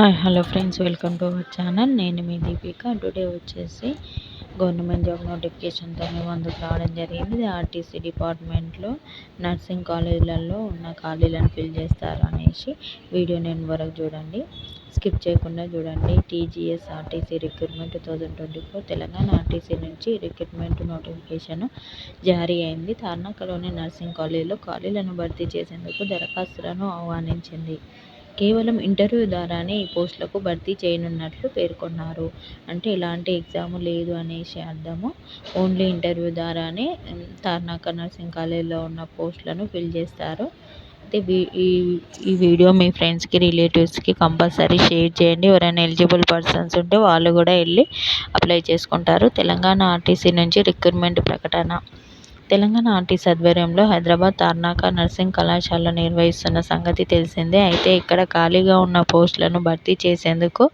Hi hello friends welcome to our channel. నేను మీ Deepika. Today వచ్చేసి గవర్నమెంట్ జాబ్ నోటిఫికేషన్తో మేము అందుకు రావడం జరిగింది. ఆర్టీసీ డిపార్ట్మెంట్లో నర్సింగ్ కాలేజీలలో ఉన్న ఖాళీలను ఫిల్ చేస్తారు అనేసి వీడియో నేను వరకు చూడండి. స్కిప్ చేయకుండా చూడండి. TGS RTC recruitment two thousand twenty four Telangana RTC నుంచి రిక్రూట్మెంట్ నోటిఫికేషన్ జారీ అయింది. తార్నాకలోని నర్సింగ్ కాలేజీలో ఖాళీలను భర్తీ చేసేందుకు దరఖాస్తులను ఆహ్వానించింది. కేవలం ఇంటర్వ్యూ ద్వారానే ఈ పోస్టులకు భర్తీ చేయనున్నట్లు పేర్కొన్నారు. అంటే ఎలాంటి ఎగ్జామ్ లేదు అనేసి అర్థము. ఓన్లీ ఇంటర్వ్యూ ద్వారానే తార్నాక నర్సింగ్ కాలేజ్లో ఉన్న పోస్టులను ఫిల్ చేస్తారు. అయితే ఈ ఈ వీడియో మీ ఫ్రెండ్స్కి రిలేటివ్స్కి కంపల్సరీ షేర్ చేయండి. ఎవరైనా ఎలిజిబుల్ పర్సన్స్ ఉంటే వాళ్ళు కూడా వెళ్ళి అప్లై చేసుకుంటారు. తెలంగాణ ఆర్టీసీ నుంచి రిక్రూట్మెంట్ ప్రకటన. తెలంగాణ ఆర్టీసీ ఆధ్వర్యంలో హైదరాబాద్ తార్నాక నర్సింగ్ కళాశాల నిర్వహిస్తున్న సంగతి తెలిసిందే. అయితే ఇక్కడ ఖాళీగా ఉన్న పోస్టులను భర్తీ చేసేందుకు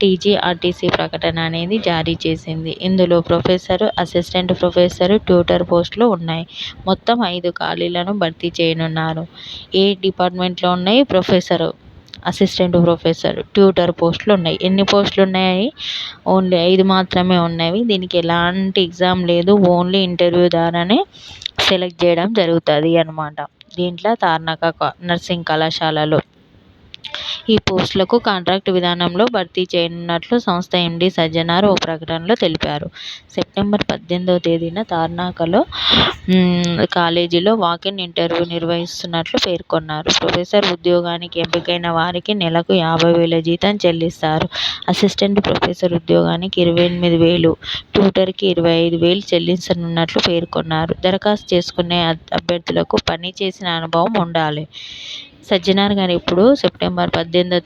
టీజీఆర్టీసీ ప్రకటన అనేది జారీ చేసింది. ఇందులో ప్రొఫెసర్ అసిస్టెంట్ ప్రొఫెసర్ ట్యూటర్ పోస్టులు ఉన్నాయి. మొత్తం ఐదు ఖాళీలను భర్తీ చేయనున్నారు. ఏ డిపార్ట్మెంట్లో ఉన్నాయి? ప్రొఫెసరు అసిస్టెంట్ ప్రొఫెసర్ ట్యూటర్ పోస్టులు ఉన్నాయి. ఎన్ని పోస్టులు ఉన్నాయి? ఓన్లీ ఐదు మాత్రమే ఉన్నవి. దీనికి ఎలాంటి ఎగ్జామ్ లేదు. ఓన్లీ ఇంటర్వ్యూ ద్వారానే సెలెక్ట్ చేయడం జరుగుతుంది అనమాట దీంట్లో తార్నాక నర్సింగ్ కళాశాలలో. ఈ పోస్టులకు కాంట్రాక్ట్ విధానంలో భర్తీ చేయనున్నట్లు సంస్థ ఎండీ సజ్జనార్ ఓ ప్రకటనలో తెలిపారు. సెప్టెంబర్ పద్దెనిమిదవ తేదీన తార్నాకలో కాలేజీలో వాకిన్ ఇంటర్వ్యూ నిర్వహిస్తున్నట్లు పేర్కొన్నారు. ప్రొఫెసర్ ఉద్యోగానికి ఎంపికైన వారికి నెలకు యాభై వేల జీతం చెల్లిస్తారు. అసిస్టెంట్ ప్రొఫెసర్ ఉద్యోగానికి ఇరవై ఎనిమిది వేలు ట్యూటర్కి ఇరవై ఐదు వేలు చెల్లించనున్నట్లు పేర్కొన్నారు. దరఖాస్తు చేసుకునే అభ్యర్థులకు పని చేసిన అనుభవం ఉండాలి. సజ్జనార్ గారు ఇప్పుడు సెప్టెంబర్ పద్దెనిమిదో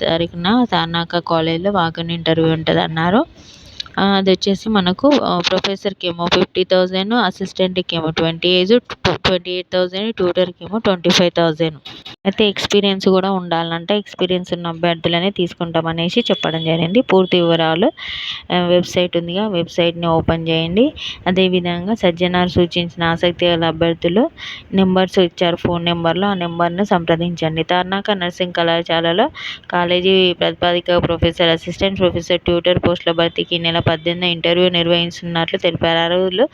తారీఖున తార్నాక కాలేజ్లో వాకన్ ఇంటర్వ్యూ ఉంటుంది అన్నారు అది వచ్చేసి మనకు ప్రొఫెసర్కి ఏమో ఫిఫ్టీ థౌజండ్ అసిస్టెంట్కి ఏమో twenty eight twenty eight thousand ట్యూటర్కి ఏమో ట్వంటీ ఫైవ్ థౌజండ్ అయితే ఎక్స్పీరియన్స్ కూడా ఉండాలంటే ఎక్స్పీరియన్స్ ఉన్న అభ్యర్థులనే తీసుకుంటాం అనేసి చెప్పడం జరిగింది. పూర్తి వివరాలు వెబ్సైట్ ఉందిగా వెబ్సైట్ని ఓపెన్ చేయండి. అదేవిధంగా సజ్జనార్ సూచించిన ఆసక్తి గల అభ్యర్థులు నెంబర్స్ ఇచ్చారు ఫోన్ నెంబర్లో ఆ నెంబర్ను సంప్రదించండి. తార్నాక నర్సింగ్ కళాశాలలో కాలేజీ ప్రతిపాదిక ప్రొఫెసర్ అసిస్టెంట్ ప్రొఫెసర్ ట్యూటర్ పోస్టుల భర్తీకి నెల పద్దెనిమిది ఇంటర్వ్యూ నిర్వహిస్తున్నట్లు తెలిపారు. అర్హులు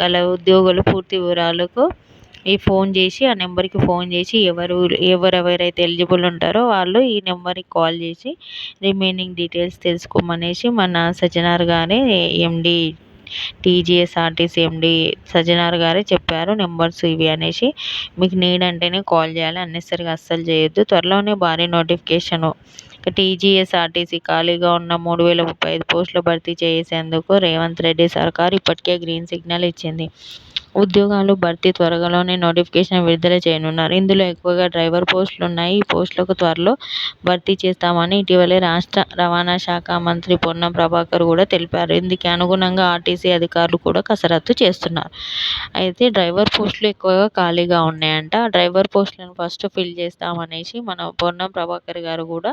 గల ఉద్యోగులు పూర్తి వివరాలకు ఈ ఫోన్ చేసి ఆ నెంబర్కి ఫోన్ చేసి ఎవరు ఎవరెవరైతే ఎలిజిబుల్ ఉంటారో వాళ్ళు ఈ నెంబర్కి కాల్ చేసి రిమైనింగ్ డీటెయిల్స్ తెలుసుకోమనేసి మన సజ్జనార్ గారే ఎండి టీజీఎస్ఆర్టీసీ ఎండి సజ్జనార్ గారే చెప్పారు నెంబర్స్ ఇవి అనేసి. మీకు నీడ్ అంటేనే కాల్ చేయాలి అన్నెసరిగా అస్సలు చేయొద్దు. త్వరలోనే భారీ నోటిఫికేషను టీజీఎస్ఆర్టీసీ ఖాళీగా ఉన్న మూడు వేల ముప్పై ఐదు పోస్టులు భర్తీ చేసేందుకు రేవంత్ రెడ్డి సర్కారు ఇప్పటికే గ్రీన్ సిగ్నల్ ఇచ్చింది. ఉద్యోగాలు భర్తీ త్వరలోనే నోటిఫికేషన్ విడుదల చేయనున్నారు. ఇందులో ఎక్కువగా డ్రైవర్ పోస్టులు ఉన్నాయి. ఈ పోస్టులకు త్వరలో భర్తీ చేస్తామని ఇటీవలే రాష్ట్ర రవాణా శాఖ మంత్రి పొన్నం ప్రభాకర్ కూడా తెలిపారు. ఇందుకు అనుగుణంగా ఆర్టీసీ అధికారులు కూడా కసరత్తు చేస్తున్నారు. అయితే డ్రైవర్ పోస్టులు ఎక్కువగా ఖాళీగా ఉన్నాయంట. డ్రైవర్ పోస్టులను ఫస్ట్ ఫిల్ చేస్తామనేసి మన పొన్నం ప్రభాకర్ గారు కూడా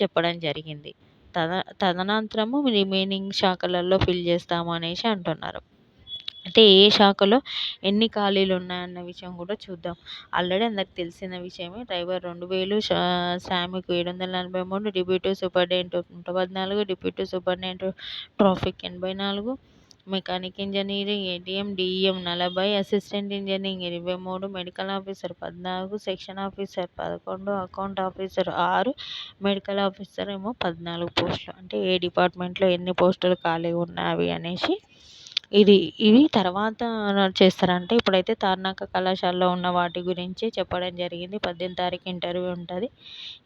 చెప్పడం జరిగింది. తద తదనంతరము రిమైనింగ్ శాఖలలో ఫిల్ చేస్తాము అనేసి అంటున్నారు. అయితే ఏ శాఖలో ఎన్ని ఖాళీలు ఉన్నాయన్న విషయం కూడా చూద్దాం. ఆల్రెడీ అందరికి తెలిసిన విషయమే డ్రైవర్ రెండు వేలు శ్రామిక్ ఏడు వందల నలభై మూడు డిప్యూటీ సూపరింటెండెంట్ నూట పద్నాలుగు డిప్యూటీ సూపరింటెండెంట్ ట్రాఫిక్ ఎనభై నాలుగు మెకానిక్ ఇంజనీరింగ్ ఏటీఎం డిఈఎం నలభై అసిస్టెంట్ ఇంజనీరింగ్ ఇరవై మూడు మెడికల్ ఆఫీసర్ పద్నాలుగు సెక్షన్ ఆఫీసర్ పదకొండు అకౌంట్ ఆఫీసర్ ఆరు మెడికల్ ఆఫీసర్ ఏమో పద్నాలుగు పోస్టులు. అంటే ఏ డిపార్ట్మెంట్లో ఎన్ని పోస్టులు ఖాళీ ఉన్నాయి అనేసి ఇది ఇవి తర్వాత చేస్తారంటే ఇప్పుడైతే తార్నాక కళాశాలలో ఉన్న వాటి గురించి చెప్పడం జరిగింది. పద్దెనిమిది తారీఖు ఇంటర్వ్యూ ఉంటుంది.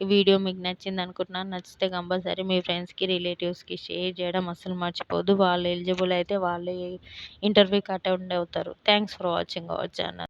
ఈ వీడియో మీకు నచ్చింది అనుకుంటున్నాను. నచ్చితే కంపల్సరీ మీ ఫ్రెండ్స్కి రిలేటివ్స్కి షేర్ చేయడం అస్సలు మర్చిపోద్దు వాళ్ళు ఎలిజిబుల్ అయితే వాళ్ళే ఇంటర్వ్యూకి అటెండ్ అవుతారు. Thanks for watching our channel.